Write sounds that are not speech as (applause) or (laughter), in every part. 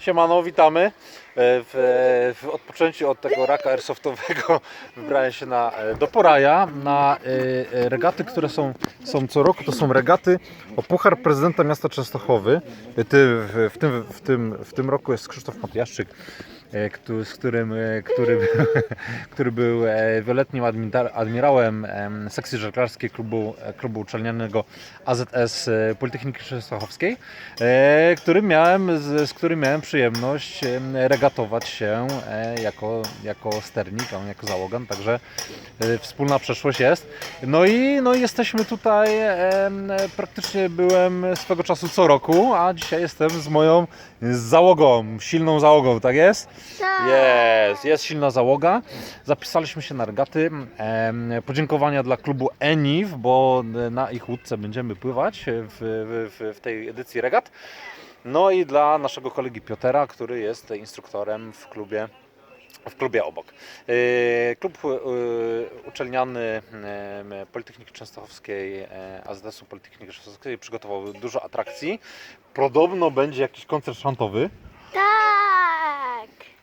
Siemano, witamy. E, W, w odpoczęciu od tego raka airsoftowego (laughs) wybrałem się na, e, do Poraja na e, e, regaty, które są, są co roku. To są regaty o Puchar Prezydenta Miasta Częstochowy. E, Ty, w, w, tym, w, tym, w tym roku jest Krzysztof Matyjaszczyk, e, z którym, e, który, był- (laughs) który był e, wieloletnim admira- admirałem em, sekcji żeglarskiej klubu, klubu uczelnianego AZS Politechniki Częstochowskiej, którym miałem, z, z którym miałem przyjemność em, regatować się jako, jako sternik, a jako załogan, także wspólna przeszłość jest. No i no jesteśmy tutaj, praktycznie byłem swego czasu co roku, a dzisiaj jestem z moją załogą, silną załogą, tak jest? Jest, jest silna załoga. Zapisaliśmy się na regaty. Em, Podziękowania dla klubu ENIW, bo na ich łódce będziemy pływać w, w, w tej edycji regat. No i dla naszego kolegi Piotera, który jest instruktorem w klubie w klubie obok. Yy, Klub yy, uczelniany Politechniki Częstochowskiej, yy, AZS-u Politechniki Częstochowskiej przygotował dużo atrakcji. Podobno będzie jakiś koncert szantowy.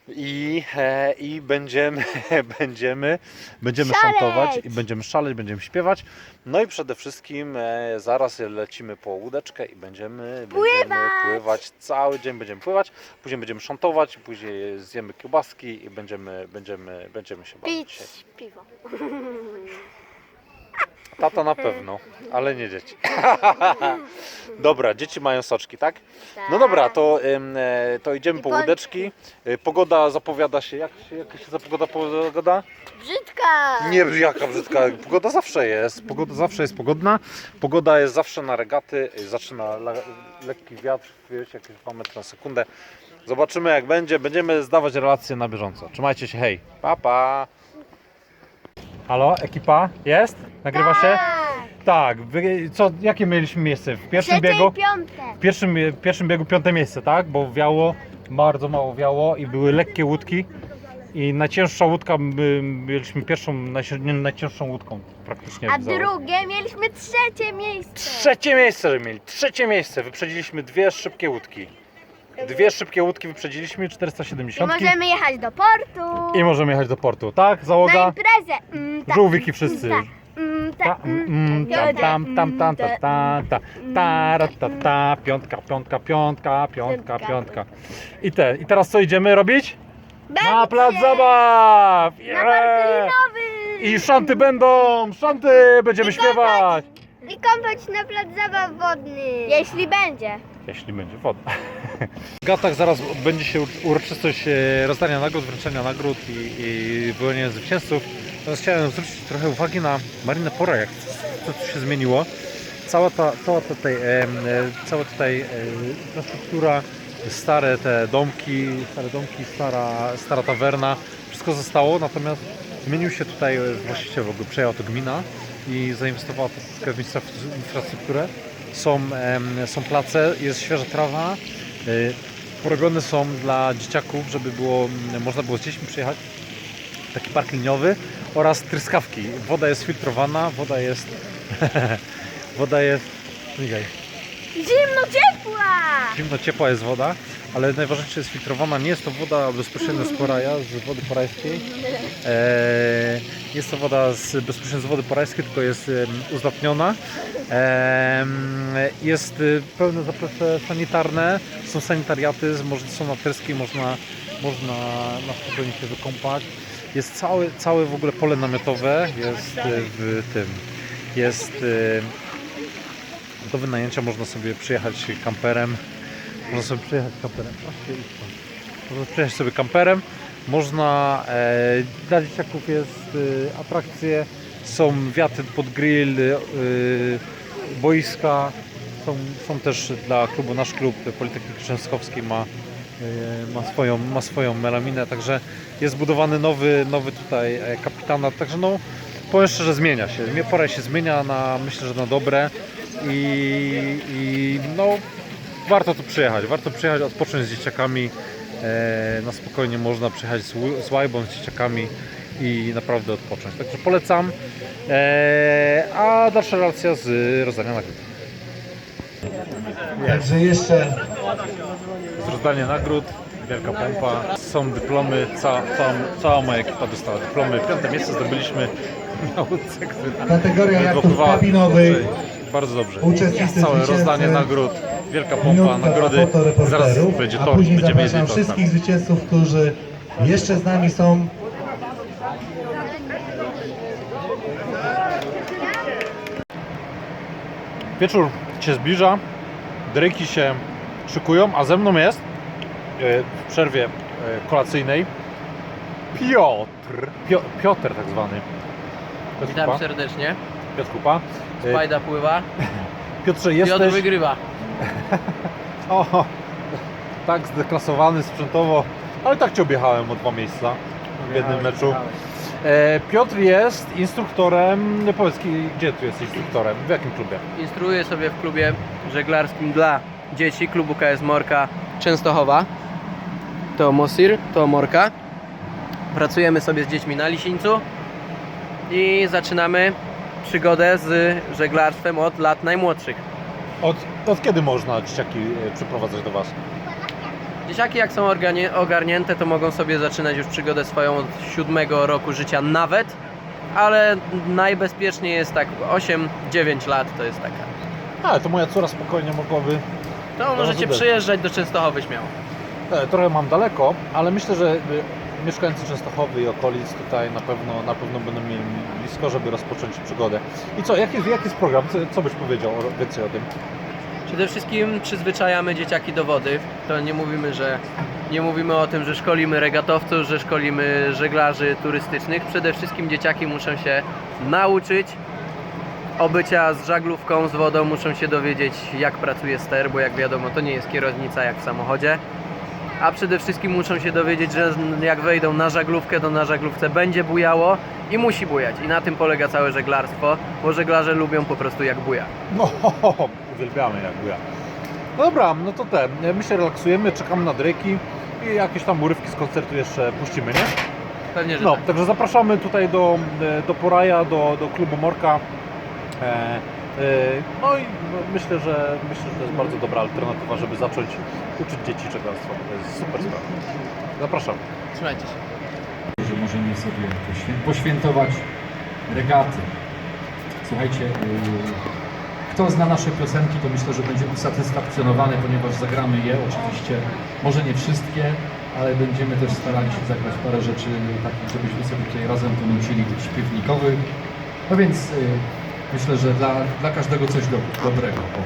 I, e, i będziemy, (laughs) będziemy, będziemy Szaleć! szantować i będziemy szaleć, będziemy śpiewać. No i przede wszystkim e, zaraz lecimy po łódeczkę i będziemy będziemy Pływać! pływać. Cały dzień będziemy pływać, później będziemy szantować, później zjemy kiełbaski i będziemy, będziemy, będziemy się bawić. Pić piwo. (laughs) Tata na pewno, ale nie dzieci. (laughs) dobra, dzieci mają soczki, tak? No dobra, to, ym, e, to idziemy po łódeczki. E, Pogoda zapowiada się, jak się, jak się za pogoda pogoda? Brzydka! Nie, jaka brzydka. Pogoda zawsze jest. Pogoda zawsze jest pogodna. Pogoda jest zawsze na regaty. Zaczyna le, lekki wiatr, wiecie, jakieś 2 metry na sekundę. Zobaczymy jak będzie. Będziemy zdawać relacje na bieżąco. Trzymajcie się, hej. Pa, pa. Halo, ekipa? Jest? Nagrywa się? Tak! Tak. Wy, co, jakie mieliśmy miejsce? W pierwszym Trzecie biegu? i piąte. W pierwszym, w pierwszym biegu piąte miejsce, tak? Bo wiało, bardzo mało wiało i były lekkie łódki. I najcięższa łódka, my byliśmy pierwszą, najci- najcięższą łódką praktycznie. A w załogu. drugie mieliśmy trzecie miejsce. Trzecie miejsce, że mieli. Trzecie miejsce. Wyprzedziliśmy dwie szybkie łódki. Dwie szybkie łódki wyprzedziliśmy, I 470. możemy jechać do portu. I możemy jechać do portu, tak? na Załoga? imprezę. Mm, ta, Żółwiki wszyscy. mm, ta, mm, ta, Ta, mm, mm, tam, tam, tam, tam, ta, ta, ta, ta, ra, ta, ta, piątka, piątka, piątka, piątka, piątka. I te, i teraz co idziemy robić? Na plac zabaw! Na Yeah! I szanty będą! Szanty! Będziemy I śpiewać! I kąpać na plac zabaw wodny. Jeśli będzie. Jeśli będzie woda. (laughs) W Gatach zaraz będzie się uroczystość e, rozdania nagród, wręczenia nagród i, i wyłonienia zwycięzców. Teraz chciałem zwrócić trochę uwagi na Marinę Pora, jak to się zmieniło. Cała ta, cała tutaj, e, cała tutaj e, infrastruktura, stare te domki, stare domki, stara, stara tawerna, wszystko zostało, natomiast zmienił się tutaj właściciel, w ogóle przejęła to gmina i zainwestowała troszeczkę w infra- infrastrukturę. Są, em, są place, jest świeża trawa, porobione są dla dzieciaków, żeby było, m, można było z dziećmi przyjechać. Taki park liniowy oraz tryskawki. Woda jest filtrowana, woda jest. (laughs) woda jest. Migaj. Zimno ciepła. Zimno ciepła jest woda, ale najważniejsze jest filtrowana. Nie jest to woda bezpośrednio z Poraja, z wody porajskiej. Eee, jest to woda z, bezpośrednio z wody porajskiej, tylko jest uzdatniona. Em, jest y, pełne zaplecze sanitarne, są sanitariaty, są natryski, można, można na spokojnie się wykąpać. Jest całe, całe w ogóle pole namiotowe, jest y, w tym, jest y, do wynajęcia, można sobie przyjechać kamperem, można sobie przyjechać kamperem, można przyjechać sobie kamperem, można, e, dla dzieciaków jest e, atrakcje, są wiaty pod grill, e, boiska, są, są też dla klubu, nasz klub Politechniki Częstochowskiej ma, e, ma, swoją, ma swoją melaminę, także jest budowany nowy, nowy tutaj e, kapitanat, także no powiem szczerze, zmienia się, pora się zmienia na, myślę, że na dobre. I, i no warto tu przyjechać, warto przyjechać, odpocząć z dzieciakami, e, na spokojnie można przyjechać z, z łajbą, z dzieciakami i naprawdę odpocząć. Także polecam. E, a dalsza relacja z rozdania nagród. Także jeszcze rozdanie nagród, wielka pompa, są dyplomy, ca, cała, cała moja ekipa dostała dyplomy. Piąte miejsce zdobyliśmy na łódce, która Kategoria jachtów kabinowych. Bardzo dobrze. Uczestnicy Całe rozdanie nagród, wielka pompa, nagrody. Zaraz będzie a tor, później będziemy zapraszam wszystkich zwycięzców, którzy jeszcze z nami są. Wieczór się zbliża, dryki się szykują, a ze mną jest e, w przerwie e, kolacyjnej Piotr, Pio, Piotr tak zwany. Piotr Witam Kupa. serdecznie. Piotr Kupa. E, Spajda pływa. (laughs) Piotrze, Piotr jesteś wygrywa. (laughs) o, tak zdeklasowany sprzętowo, ale tak Cię objechałem o dwa miejsca w jednym meczu. E, Piotr jest instruktorem, nie powiedz, gdzie tu jest instruktorem, w jakim klubie? Instruuję sobie w klubie żeglarskim dla dzieci klubu KS Morka Częstochowa. To Mosir, to Morka. Pracujemy sobie z dziećmi na Lisińcu i zaczynamy przygodę z żeglarstwem od lat najmłodszych. Od, od kiedy można dzieciaki e, przyprowadzać do Was? Dzieciaki jak są organie- ogarnięte, to mogą sobie zaczynać już przygodę swoją od siódmego roku życia nawet, ale najbezpieczniej jest tak 8-9 lat to jest taka. Ale to moja córa spokojnie mogłaby. To możecie przyjeżdżać do Częstochowy śmiało. E, trochę mam daleko, ale myślę, że e, mieszkańcy Częstochowy i okolic tutaj na pewno, na pewno będą mieli blisko, żeby rozpocząć przygodę. I co, jaki, jaki jest program? Co, co byś powiedział więcej o tym? Przede wszystkim przyzwyczajamy dzieciaki do wody. To nie mówimy, że nie mówimy o tym, że szkolimy regatowców, że szkolimy żeglarzy turystycznych. Przede wszystkim dzieciaki muszą się nauczyć obycia z żaglówką, z wodą, muszą się dowiedzieć jak pracuje ster, bo jak wiadomo to nie jest kierownica jak w samochodzie. A przede wszystkim muszą się dowiedzieć, że jak wejdą na żaglówkę, to na żaglówce będzie bujało i musi bujać. I na tym polega całe żeglarstwo, bo żeglarze lubią po prostu jak buja. No, (laughs) uwielbiamy jak ja. No dobra, no to ten. My się relaksujemy, czekamy na dryki i jakieś tam urywki z koncertu jeszcze puścimy, nie? Pewnie, że No, tak. także zapraszamy tutaj do, do Poraja, do, do klubu Morka. E, no i myślę, że myślę, że to jest bardzo dobra alternatywa, żeby zacząć uczyć dzieci żeglarstwa. To jest super sprawa. Zapraszam. Trzymajcie się. że możemy sobie poświę- poświętować regaty. Słuchajcie, yy, kto zna nasze piosenki, to myślę, że będzie usatysfakcjonowany, ponieważ zagramy je oczywiście, może nie wszystkie, ale będziemy też starali się zagrać parę rzeczy takich, żebyśmy sobie tutaj razem ponucili tych śpiewnikowych. No więc yy, myślę, że dla, dla każdego coś do, dobrego. O,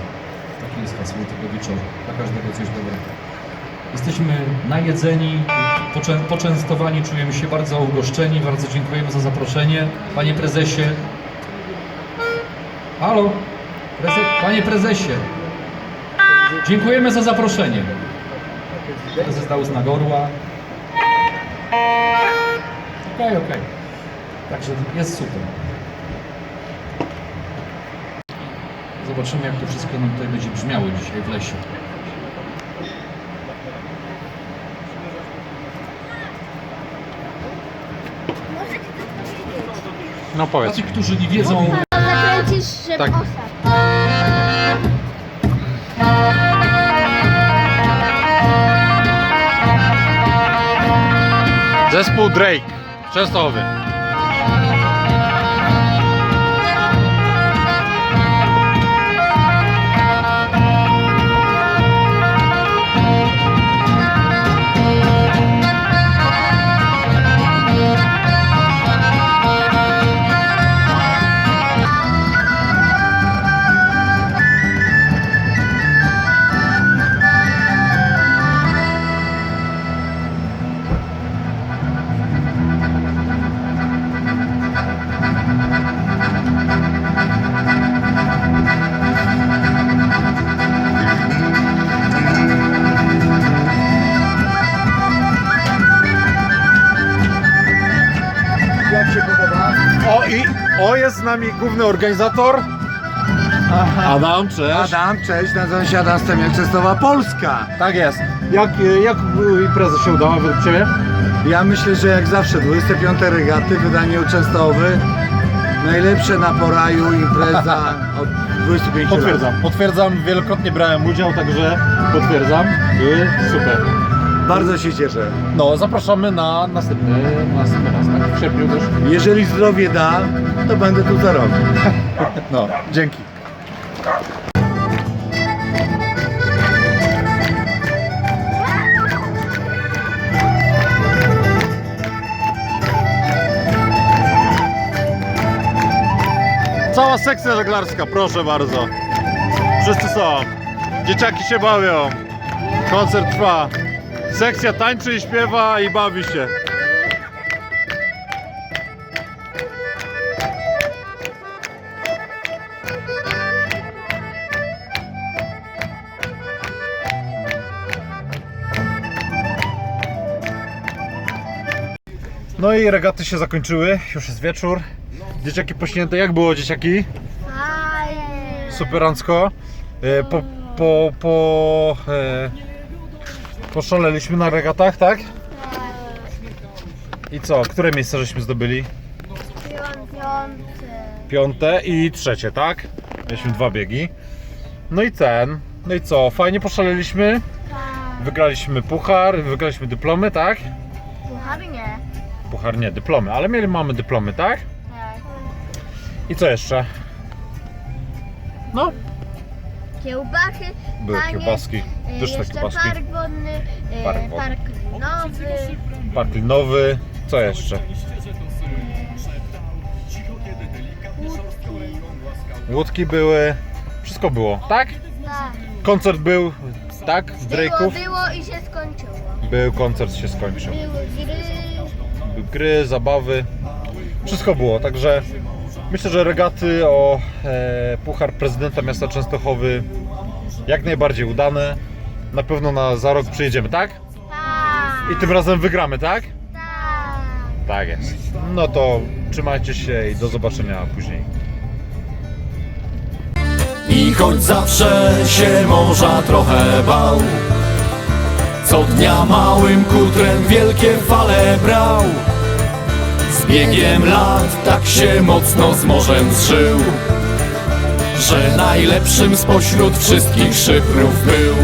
takie jest hasło tego wieczoru. Dla każdego coś dobrego. Jesteśmy najedzeni, poczę, poczęstowani, czujemy się bardzo ugoszczeni. Bardzo dziękujemy za zaproszenie. Panie prezesie. Halo? Panie prezesie. Dziękujemy za zaproszenie. Prezes dał znak orła. Okej, okej. Także jest super. Zobaczymy, jak to wszystko nam tutaj będzie brzmiało dzisiaj w lesie. No Dla powiedz. tych, którzy nie wiedzą, Zakręcisz, żeby Tak. Zespół Drake. Częstochowy. O jest z nami główny organizator. Adam, cześć. Adam, cześć, nazywam się Adam Stemiak, Częstowa Polska. Tak jest. Jak, jak impreza się udała według Ciebie? Ja myślę, że jak zawsze 25 regaty, wydanie uczęstowy. Najlepsze na poraju impreza (laughs) od 25 lat. Potwierdzam, potwierdzam, wielokrotnie brałem udział, także potwierdzam. Były super. Bardzo się cieszę. No, zapraszamy na następny, następny raz, tak? W sierpniu też. Jeżeli zdrowie da, to będę tu za rok. (laughs) No, dzięki. Cała sekcja żeglarska, proszę bardzo. Wszyscy są. Dzieciaki się bawią. Koncert trwa. Sekcja tańczy i śpiewa i bawi się. No i regaty się zakończyły, już jest wieczór. Dzieciaki pośnięte, jak było dzieciaki? Fajnie. Superancko. E, Po, po, po, e, poszaleliśmy na regatach, tak? I co, które miejsce żeśmy zdobyli? Piąte. Piąte i trzecie, tak? Mieliśmy dwa biegi. No i ten, no i co, fajnie poszaleliśmy. Tak. Wygraliśmy puchar, wygraliśmy dyplomy, tak? Puchar nie. Puchar nie, dyplomy, ale mieli, mamy dyplomy, tak? Tak. I co jeszcze? No, Kiełbachy. były taniec, kiełbaski, y, pyszne jeszcze kiełbaski. park wodny, y, Park wodny. park linowy. Park linowy, co jeszcze? Łódki były, wszystko było, tak? Tak. Koncert był, tak? Było, Drake'ów. było i się skończyło. Był, koncert się skończył. Były gry. Były gry, zabawy, wszystko było, także myślę, że regaty o e, Puchar Prezydenta Miasta Częstochowy jak najbardziej udane. Na pewno na za rok przyjedziemy, tak? Tak. I tym razem wygramy, tak? Tak. Tak jest. No to trzymajcie się i do zobaczenia później. I choć zawsze się morza trochę bał Co dnia małym kutrem wielkie fale brał biegiem lat tak się mocno z morzem zżył Że najlepszym spośród wszystkich szyfrów był